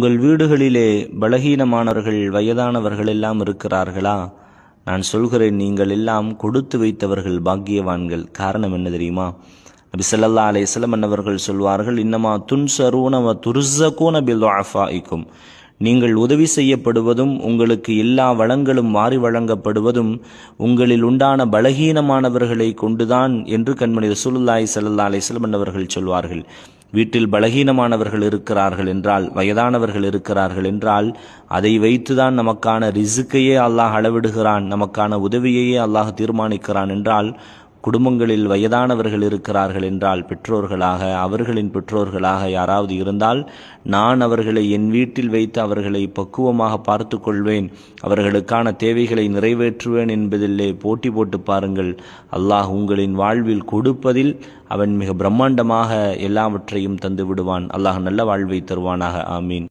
உங்கள் வீடுகளிலே பலகீனமானவர்கள் வயதானவர்கள் எல்லாம் இருக்கிறார்களா? நான் சொல்கிறேன் நீங்கள் எல்லாம் கொடுத்து வைத்தவர்கள் பாக்கியவான்கள். காரணம் என்ன தெரியுமா? நபி ஸல்லல்லாஹு அலைஹி சொல்வார்கள் இன்னமா துன்சரூன வ துர்ஸகூன பில் நீங்கள் உதவி செய்யப்படுவதும் உங்களுக்கு எல்லா வளங்களும் மாறி வழங்கப்படுவதும் உங்களில் உண்டான பலகீனமானவர்களை கொண்டுதான் என்று கண்மணி ரசூலுல்லாய் சல்லா அலைஹி வஸல்லம் சொல்வார்கள். வீட்டில் பலகீனமானவர்கள் இருக்கிறார்கள் என்றால் வயதானவர்கள் இருக்கிறார்கள் என்றால் அதை வைத்துதான் நமக்கான ரிசுக்கையே அல்லாஹ் அளவிடுகிறான் நமக்கான உதவியையே அல்லாஹ் தீர்மானிக்கிறான் என்றால் குடும்பங்களில் வயதானவர்கள் இருக்கிறார்கள் என்றால் பெற்றோர்களாக அவர்களின் பெற்றோர்களாக யாராவது இருந்தால் நான் அவர்களை என் வீட்டில் வைத்து அவர்களை பக்குவமாக பார்த்து கொள்வேன். அவர்களுக்கான தேவைகளை நிறைவேற்றுவேன் என்பதிலே போட்டி போட்டு பாருங்கள். அல்லாஹ் உங்களின் வாழ்வில் கொடுப்பதில் அவன் மிக பிரம்மாண்டமாக எல்லாவற்றையும் தந்து விடுவான் அல்லாஹ் நல்ல வாழ்வை தருவானாக. ஆமீன்.